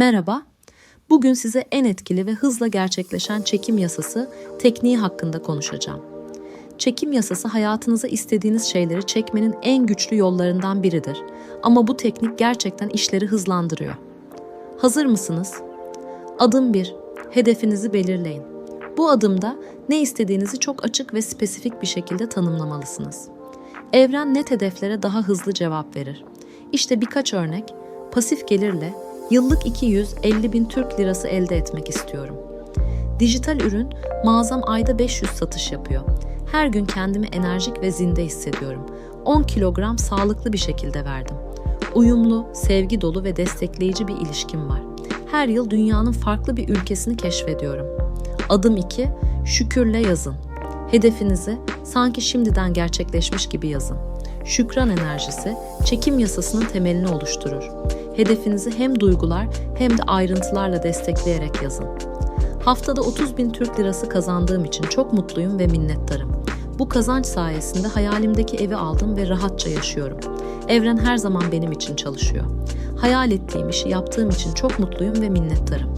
Merhaba. Bugün size en etkili ve hızla gerçekleşen çekim yasası tekniği hakkında konuşacağım. Çekim yasası hayatınıza istediğiniz şeyleri çekmenin en güçlü yollarından biridir. Ama bu teknik gerçekten işleri hızlandırıyor. Hazır mısınız? Adım 1. Hedefinizi belirleyin. Bu adımda ne istediğinizi çok açık ve spesifik bir şekilde tanımlamalısınız. Evren net hedeflere daha hızlı cevap verir. İşte birkaç örnek. Pasif gelirle yıllık 250 bin Türk lirası elde etmek istiyorum. Dijital ürün, mağazam ayda 500 satış yapıyor. Her gün kendimi enerjik ve zinde hissediyorum. 10 kilogram sağlıklı bir şekilde verdim. Uyumlu, sevgi dolu ve destekleyici bir ilişkim var. Her yıl dünyanın farklı bir ülkesini keşfediyorum. Adım 2, şükürle yazın. Hedefinizi sanki şimdiden gerçekleşmiş gibi yazın. Şükran enerjisi çekim yasasının temelini oluşturur. Hedefinizi hem duygular hem de ayrıntılarla destekleyerek yazın. Haftada 30 bin Türk lirası kazandığım için çok mutluyum ve minnettarım. Bu kazanç sayesinde hayalimdeki evi aldım ve rahatça yaşıyorum. Evren her zaman benim için çalışıyor. Hayal ettiğim işi yaptığım için çok mutluyum ve minnettarım.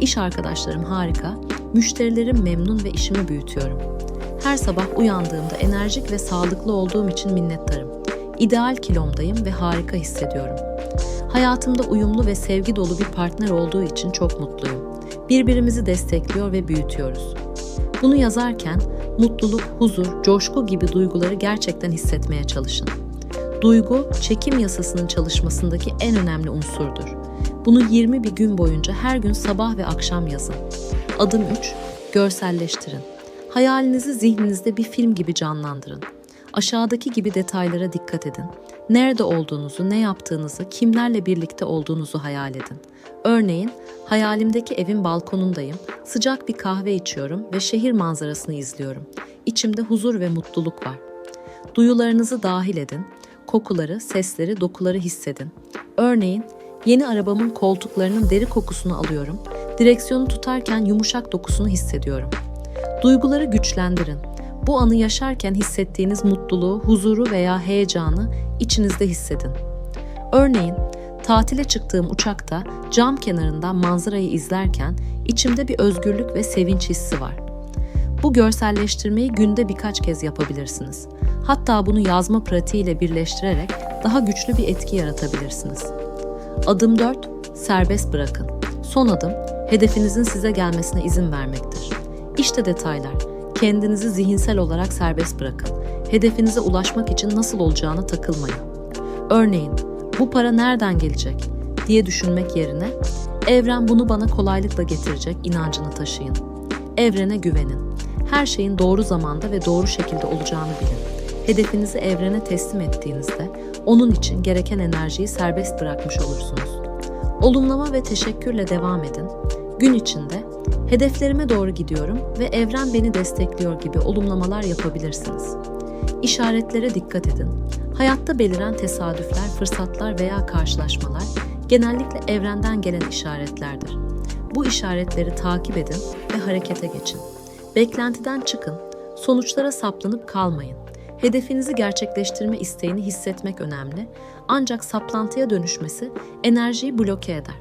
İş arkadaşlarım harika, müşterilerim memnun ve işimi büyütüyorum. Her sabah uyandığımda enerjik ve sağlıklı olduğum için minnettarım. İdeal kilomdayım ve harika hissediyorum. Hayatımda uyumlu ve sevgi dolu bir partner olduğu için çok mutluyum. Birbirimizi destekliyor ve büyütüyoruz. Bunu yazarken mutluluk, huzur, coşku gibi duyguları gerçekten hissetmeye çalışın. Duygu, çekim yasasının çalışmasındaki en önemli unsurdur. Bunu 20 bir gün boyunca her gün sabah ve akşam yazın. Adım 3. Görselleştirin. Hayalinizi zihninizde bir film gibi canlandırın. Aşağıdaki gibi detaylara dikkat edin. Nerede olduğunuzu, ne yaptığınızı, kimlerle birlikte olduğunuzu hayal edin. Örneğin, hayalimdeki evin balkonundayım, sıcak bir kahve içiyorum ve şehir manzarasını izliyorum. İçimde huzur ve mutluluk var. Duyularınızı dahil edin. Kokuları, sesleri, dokuları hissedin. Örneğin, yeni arabamın koltuklarının deri kokusunu alıyorum. Direksiyonu tutarken yumuşak dokusunu hissediyorum. Duyguları güçlendirin. Bu anı yaşarken hissettiğiniz mutluluğu, huzuru veya heyecanı içinizde hissedin. Örneğin, tatile çıktığım uçakta cam kenarından manzarayı izlerken içimde bir özgürlük ve sevinç hissi var. Bu görselleştirmeyi günde birkaç kez yapabilirsiniz. Hatta bunu yazma pratiğiyle birleştirerek daha güçlü bir etki yaratabilirsiniz. Adım 4. Serbest bırakın. Son adım, hedefinizin size gelmesine izin vermektir. İşte detaylar. Kendinizi zihinsel olarak serbest bırakın. Hedefinize ulaşmak için nasıl olacağına takılmayın. Örneğin, bu para nereden gelecek diye düşünmek yerine evren bunu bana kolaylıkla getirecek inancını taşıyın. Evrene güvenin. Her şeyin doğru zamanda ve doğru şekilde olacağını bilin. Hedefinizi evrene teslim ettiğinizde onun için gereken enerjiyi serbest bırakmış olursunuz. Olumlama ve teşekkürle devam edin. Gün içinde hedeflerime doğru gidiyorum ve evren beni destekliyor gibi olumlamalar yapabilirsiniz. İşaretlere dikkat edin. Hayatta beliren tesadüfler, fırsatlar veya karşılaşmalar genellikle evrenden gelen işaretlerdir. Bu işaretleri takip edin ve harekete geçin. Beklentiden çıkın, sonuçlara saplanıp kalmayın. Hedefinizi gerçekleştirme isteğini hissetmek önemli ancak saplantıya dönüşmesi enerjiyi bloke eder.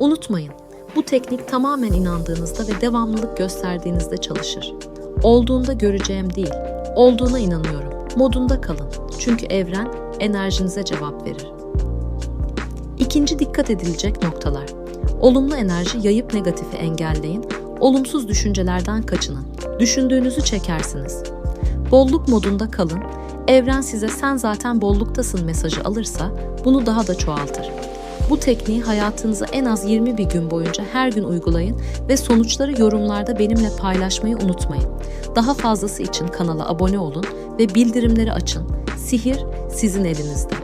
Unutmayın, bu teknik tamamen inandığınızda ve devamlılık gösterdiğinizde çalışır. Olduğunda göreceğim değil, olduğuna inanıyorum. Modunda kalın. Çünkü evren enerjinize cevap verir. İkinci dikkat edilecek noktalar. Olumlu enerji yayıp negatifi engelleyin. Olumsuz düşüncelerden kaçının. Düşündüğünüzü çekersiniz. Bolluk modunda kalın. Evren size sen zaten bolluktasın mesajı alırsa bunu daha da çoğaltır. Bu tekniği hayatınıza en az 20 bir gün boyunca her gün uygulayın ve sonuçları yorumlarda benimle paylaşmayı unutmayın. Daha fazlası için kanala abone olun ve bildirimleri açın. Sihir sizin elinizde.